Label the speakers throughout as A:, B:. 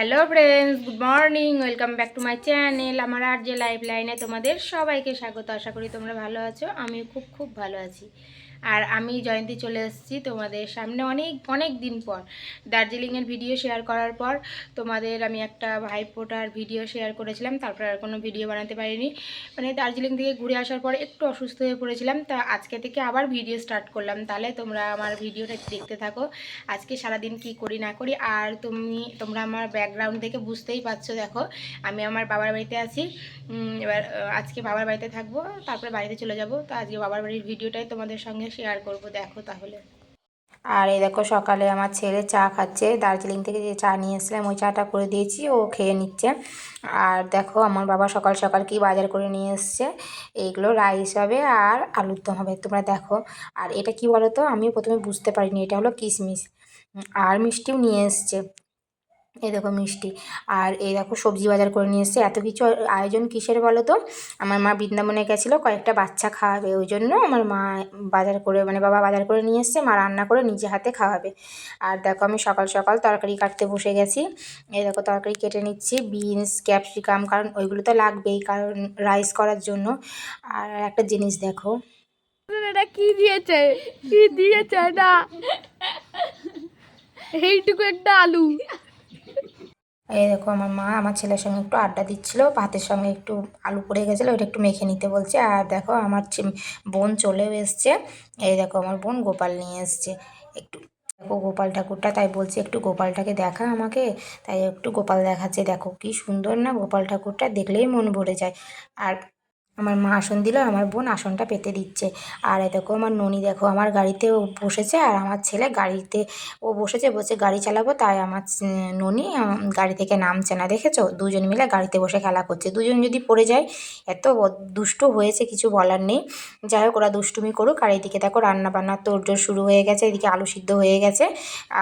A: Hello friends, good morning, welcome back to my channel. আমার আর যে লাইফ লাইনে তোমাদের সবাইকে স্বাগত। আশা করি তোমরা ভালো আছো আমি খুব খুব ভালো আছি। আর আমি জয়ন্তী চলে এসেছি তোমাদের সামনে অনেক অনেক দিন পর। দার্জিলিংয়ের ভিডিও শেয়ার করার পর তোমাদের আমি একটা ভাইফোঁটার ভিডিও শেয়ার করেছিলাম, তারপর আর কোনো ভিডিও বানাতে পারিনি। মানে দার্জিলিং থেকে ঘুরে আসার পর একটু অসুস্থ হয়ে পড়েছিলাম, তা আজকে থেকে আবার ভিডিও স্টার্ট করলাম। তাহলে তোমরা আমার ভিডিওটা দেখতে থাকো, আজকে সারাদিন কি করি না করি। আর তুমি, তোমরা আমার ব্যাকগ্রাউন্ড থেকে বুঝতেই পারছ, দেখো, আমি আমার বাবার বাড়িতে আছি। এবার আজকে বাবার বাড়িতে থাকব, তারপরে বাড়িতে চলে যাব। তো আজকে বাবার বাড়ির ভিডিওটাই তোমাদের সঙ্গে শেয়ার করব, দেখো তাহলে। আর এই দেখো সকালে আমার ছেলে চা খাচ্ছে, দার্জিলিং থেকে যে চা নিয়ে এসেছিলাম, ওই চাটা করে দিয়েছি, ও খেয়ে নিচ্ছে। আর দেখো আমার বাবা সকাল সকাল কি বাজার করে নিয়ে এসছে, এইগুলো রাইস হবে আর আলুর দম হবে, তোমরা দেখো। আর এটা কি বলো তো আমি প্রথমে বুঝতে পারিনি, এটা হলো কিশমিশ। আর মিষ্টিও নিয়ে এসছে। এই দেখো মিষ্টি। আর এই দেখো সবজি বাজার করে নিয়ে এসছে। এত কিছু আয়োজন কিসের বলো তো? আমার মা বৃন্দাবনে গেছিল, কয়েকটা বাচ্চা খাওয়াবে, ওই জন্য আমার মা বাজার করে মানে বাবা বাজার করে নিয়ে এসছে, মা রান্না করে নিজে হাতে খাওয়াবে। আর দেখো আমি সকাল সকাল তরকারি কাটতে বসে গেছি। এই দেখো তরকারি কেটে নিচ্ছি, বিনস, ক্যাপসিকাম, কারণ ওইগুলো তো লাগবেই, কারণ রাইস করার জন্য। আর একটা জিনিস দেখো।
B: এটা কি দিয়েছে? কি দিয়েছে না এইটুকু একটা আলু।
A: এই দেখো আমার মা আমার ছেলের সঙ্গে একটু আড্ডা দিচ্ছিল, ভাতের সঙ্গে একটু আলু পড়ে গেছিল ওইটা একটু মেখে নিতে বলছে। আর দেখো আমার বোন চলেও এসছে। এই দেখো আমার বোন গোপাল নিয়ে এসছে। একটু দেখো গোপাল ঠাকুরটা, তাই বলছে একটু গোপালটাকে দেখা আমাকে। তাই একটু গোপাল দেখাচ্ছে, দেখো কি সুন্দর না গোপাল ঠাকুরটা, দেখলেই মন ভরে যায়। আর আমার মা আসন দিল আমার বোন আসনটা পেতে দিচ্ছে। আর দেখো আমার ননি দেখো আমার গাড়িতে ও বসেছে আর আমার ছেলে গাড়িতে ও বসেছে, বসে গাড়ি চালাবো, তাই আমার ননি গাড়ি থেকে নামছে না, দেখেছ? দুজন মিলে গাড়িতে বসে খেলা করছে। দুজন যদি পড়ে যায়, এত দুষ্ট হয়েছে কিছু বলার নেই। যাই হোক ওরা দুষ্টুমি করুক আর এদিকে দেখো রান্না বান্না তোড়জোড় শুরু হয়ে গেছে, এদিকে আলু সিদ্ধ হয়ে গেছে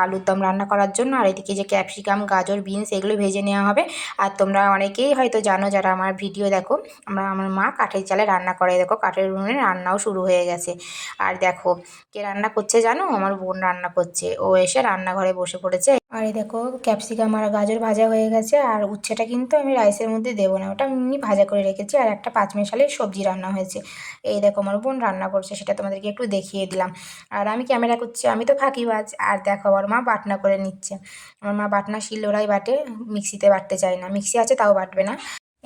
A: আলুর দম রান্না করার জন্য। আর এদিকে যে ক্যাপসিকাম, গাজর, বিনস এগুলো ভেজে নেওয়া হবে। আর তোমরা অনেকেই হয়তো জানো যারা আমার ভিডিও দেখো, আমরা, আমার মা কাঠের চালে রান্না করে। দেখো কাঠের উনুনে রান্নাও শুরু হয়ে গেছে। আর দেখো, কে রান্না করছে জানো? আমার বোন রান্না করছে। ও এসে রান্নাঘরে বসে পড়েছে। আর এই দেখো, ক্যাপসিকাম আর গাজর ভাজা হয়ে গেছে। আর উচ্ছেটা কিন্তু আমি রাইসের মধ্যে দেবো না। ওটা এমনি ভাজা করে রেখেছি। আর একটা পাঁচ পাঁচমিশালের সবজি রান্না হয়েছে। এই দেখো, আমার বোন রান্না করছে, সেটা তোমাদেরকে একটু দেখিয়ে দিলাম। আর আমি ক্যামেরা করছি, আমি তো ফাঁকিবাজ। আর দেখো, আমার মা বাটনা করে নিচ্ছে। আমার মা বাটনা শিলনোড়াই বাটে, মিক্সিতে বাটতে চায় না। মিক্সি আছে, তাও বাটবে না।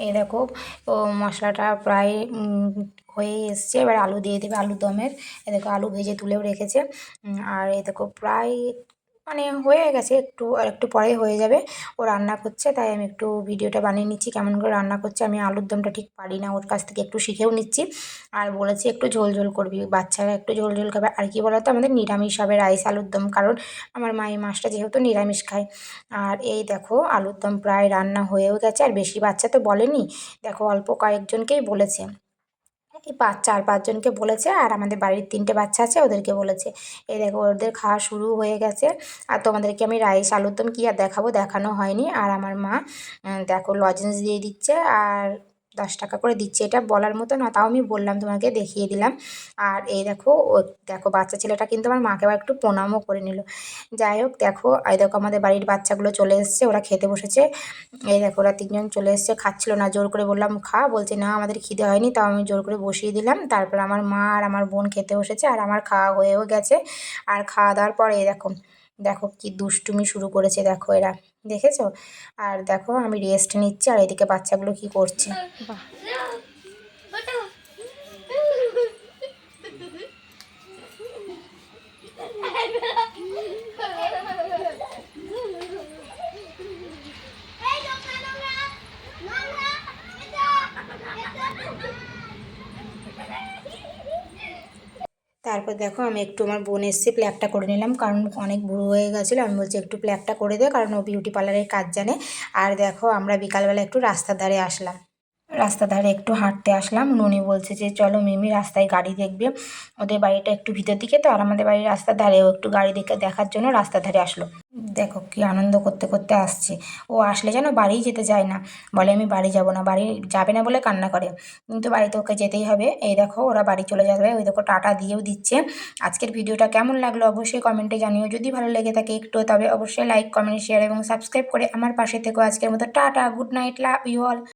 A: এই দেখো, ও মশলাটা প্রায় হয়ে এসছে। এবার আলু দিয়ে দেবে আলুর দমের। এ দেখো, আলু ভেজে তুলেও রেখেছে। আর এ দেখো, প্রায় মানে হয়ে গেছে একটু, আর একটু পরে হয়ে যাবে। ও রান্না করছে, তাই আমি একটু ভিডিওটা বানিয়ে নিচ্ছি। কেমন করে রান্না করছে, আমি আলুর দমটা ঠিক পারি না, ওর কাছ থেকে একটু শিখেও নিচ্ছি। আর বলেছি একটু ঝোল ঝোল করবি, বাচ্চারা একটু ঝোল ঝোল খাবে। আর কি বলতো, আমাদের নিরামিষ হবে রাইস, আলুর দম, কারণ আমার মায়ের মাছটা যেহেতু নিরামিষ খায়। আর এই দেখো, আলুর দম প্রায় রান্না হয়েও গেছে, আর বেশি বাচ্চা তো বলেনি। দেখো, অল্প কয়েকজনকেই বলেছে। এই পাঁচ চার পাঁচজনকে বলেছে আর আমাদের বাড়ির তিনটে বাচ্চা আছে ওদেরকে বলেছে। এই দেখো, ওদের খাওয়া শুরু হয়ে গেছে। আর তোমাদেরকে আমি রাইস, আলুর কী আর দেখাবো দেখানো হয়নি। আর আমার মা দেখো, লজেন্স দিয়ে দিচ্ছে। আর দশ টাকা করে দিচ্ছে। এটা বলার মতো না তাও আমি বললাম তোমাকে, দেখিয়ে দিলাম। আর এই দেখো, ও দেখো, বাচ্চা ছেলেটা কিন্তু আমার মাকে আবার একটু প্রণামও করে নিল। যাই হোক, দেখো, এই দেখো, আমাদের বাড়ির বাচ্চাগুলো চলে এসছে, ওরা খেতে বসেছে। এই দেখো, ওরা তিনজন চলে এসছে, খাচ্ছিল না, জোর করে বললাম, খা। বলছে, না, আমাদের খিদে হয়নি, তাও আমি জোর করে বসিয়ে দিলাম। তারপর আমার মা আর আমার বোন খেতে বসেছে, আর আমার খাওয়া হয়েও গেছে। আর খাওয়া দাওয়ার পরে, এই দেখো দেখো কি দুষ্টুমি শুরু করেছে, দেখো এরা, দেখেছ? আর দেখো আমি রেস্ট নিচ্ছি আর এদিকে বাচ্চাগুলো কি করছে। তারপর দেখো আমি একটু আমার বোন এসছে প্ল্যাকটা করে নিলাম, কারণ অনেক বুড়ো হয়ে গেছিল আমি বলছি একটু প্ল্যাকটা করে দে, কারণ ও বিউটি পার্লারের কাজ জানে। আর দেখো আমরা বিকালবেলা একটু রাস্তার ধারে আসলাম। রাস্তা ধারে একটু হাঁটতে আসলাম, ননি বলছে যে চলো মিমি রাস্তায় গাড়ি দেখবে। ওদের বাড়িটা একটু ভিতর দিকে তো, আর আমাদের বাড়ির রাস্তার ধারে একটু গাড়ি দেখে দেখার জন্য রাস্তার ধারে আসলো। দেখো কি আনন্দ করতে করতে আসছে। ও আসলে যেন বাড়ি যেতে চায় না। বলে, আমি বাড়ি যাব না। বাড়ি যাবে না বলে কান্না করে। কিন্তু বাড়িতে ওকে যেতেই হবে। এই দেখো, ওরা বাড়ি চলে যাবে। ওই দেখো, টাটা দিয়েও দিচ্ছে। আজকের ভিডিওটা কেমন লাগল অবশ্যই কমেন্টে জানিও। যদি ভালো লেগে থাকে একটু, তবে অবশ্যই লাইক, কমেন্ট শেয়ার এবং সাবস্ক্রাইব করে আমার পাশে থেকো। আজকের মতো tata good night love you all